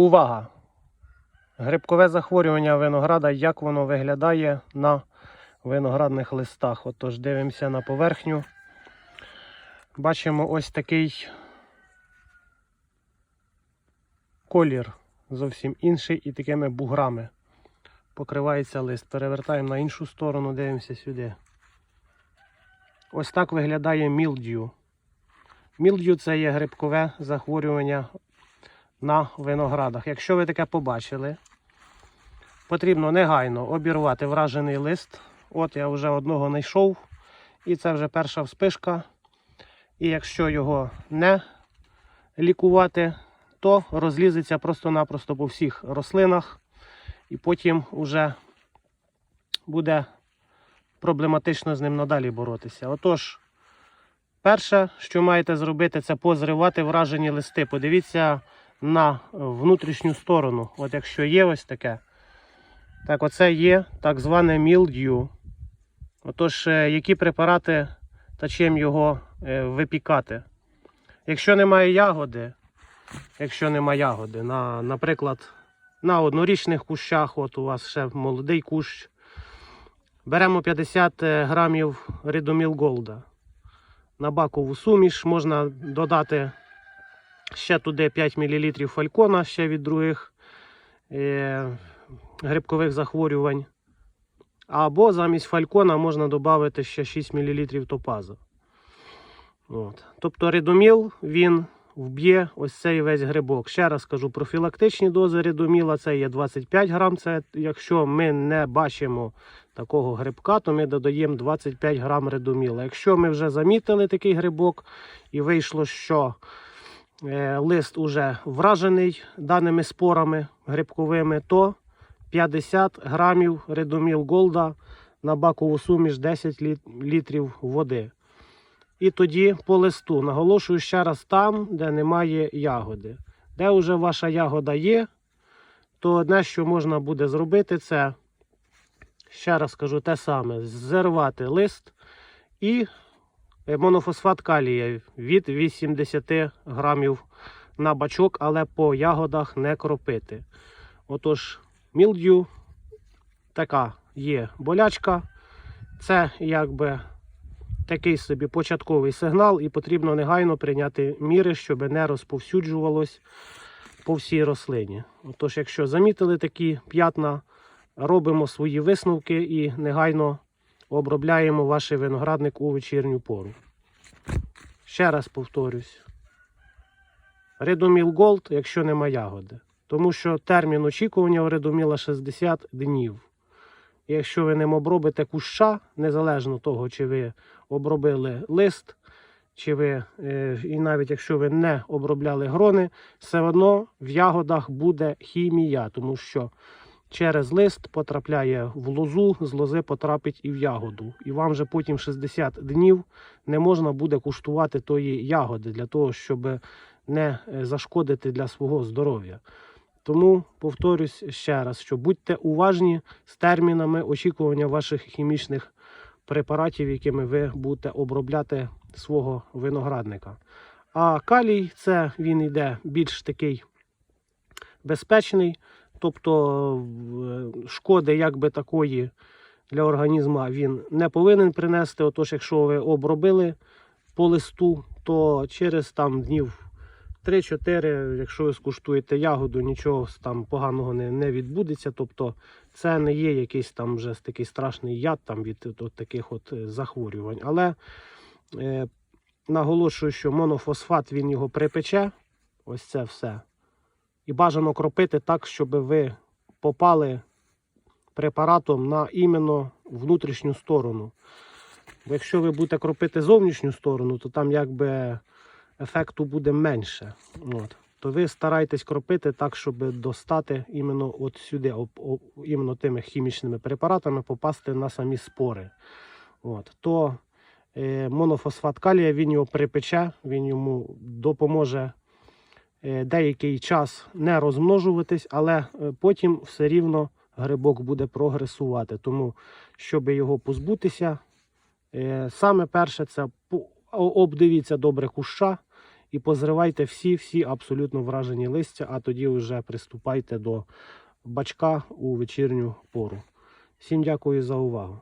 Увага! Грибкове захворювання винограда, як воно виглядає на виноградних листах. Отож, дивимося на поверхню. Бачимо ось такий колір зовсім інший і такими буграми покривається лист. Перевертаємо на іншу сторону, дивимося сюди. Ось так виглядає мілдю. Мілдю це є грибкове захворювання на виноградах. Якщо ви таке побачили, потрібно негайно обірвати вражений лист. От я вже одного знайшов, і це вже перша вспишка. І якщо його не лікувати, то розлізеться просто-напросто по всіх рослинах, і потім вже буде проблематично з ним надалі боротися. Отож, перше, що маєте зробити, це позривати вражені листи. Подивіться на внутрішню сторону. От якщо є ось таке, так оце є так зване мілдю. Отож, е, які препарати та чим його е, випікати? Якщо немає ягоди, якщо немає ягоди, на, наприклад, на однорічних кущах, от у вас ще молодий кущ, беремо 50 грамів Ридоміл Голда. На бакову суміш можна додати ще туди 5 мл фалькона ще від других е, грибкових захворювань. Або замість фалькона можна додати ще 6 мл топазу. От. Тобто редоміл він вб'є ось цей весь грибок. Ще раз кажу, профілактичні дози редоміла це є 25 грам. Це якщо ми не бачимо такого грибка, то ми додаємо 25 грам редоміла. Якщо ми вже замітили такий грибок і вийшло, що лист уже вражений даними спорами грибковими, то 50 грамів редоміл голда на бакову суміш 10 літрів води. І тоді по листу наголошую ще раз там, де немає ягоди. Де вже ваша ягода є, то одне, що можна буде зробити, це ще раз кажу те саме: зірвати лист і е, монофосфат калія від 80 грамів на бачок, але по ягодах не кропити. Отож, мілдю така є болячка. Це якби такий собі початковий сигнал, і потрібно негайно прийняти міри, щоб не розповсюджувалось по всій рослині. Отож, якщо замітили такі п'ятна, робимо свої висновки і негайно обробляємо ваш виноградник у вечірню пору. Ще раз повторюсь. Редоміл Голд, якщо нема ягоди. Тому що термін очікування у редоміла 60 днів. Якщо ви ним обробите куща, незалежно того, чи ви обробили лист, чи ви, е, і навіть якщо ви не обробляли грони, все одно в ягодах буде хімія, тому що через лист потрапляє в лозу, з лози потрапить і в ягоду. І вам вже потім 60 днів не можна буде куштувати тої ягоди для того, щоб не е, зашкодити для свого здоров'я. Тому повторюсь ще раз, що будьте уважні з термінами очікування ваших хімічних препаратів, якими ви будете обробляти свого виноградника. А калій це він йде більш такий безпечний, тобто в- шкоди якби такої для організму він не повинен принести. Отож, якщо ви обробили по листу, то через там днів 3-4, якщо ви скуштуєте ягоду, нічого там поганого не, не відбудеться. Тобто це не є якийсь там вже такий страшний яд там від от таких от е, захворювань. Але е, наголошую, що монофосфат він його припече. Ось це все. І бажано кропити так, щоб ви попали препаратом на іменно внутрішню сторону. Бо якщо ви будете кропити зовнішню сторону, то там якби ефекту буде менше. От. То ви старайтесь кропити так, щоб достати іменно от сюди, об, об, іменно тими хімічними препаратами попасти на самі спори. От. То е, монофосфат калія він його припече, він йому допоможе деякий час не розмножуватись, але е, потім все рівно грибок буде прогресувати. Тому, щоб його позбутися, е, саме перше це обдивіться добре куща і позривайте всі-всі абсолютно вражені листя, а тоді вже приступайте до бачка у вечірню пору. Всім дякую за увагу.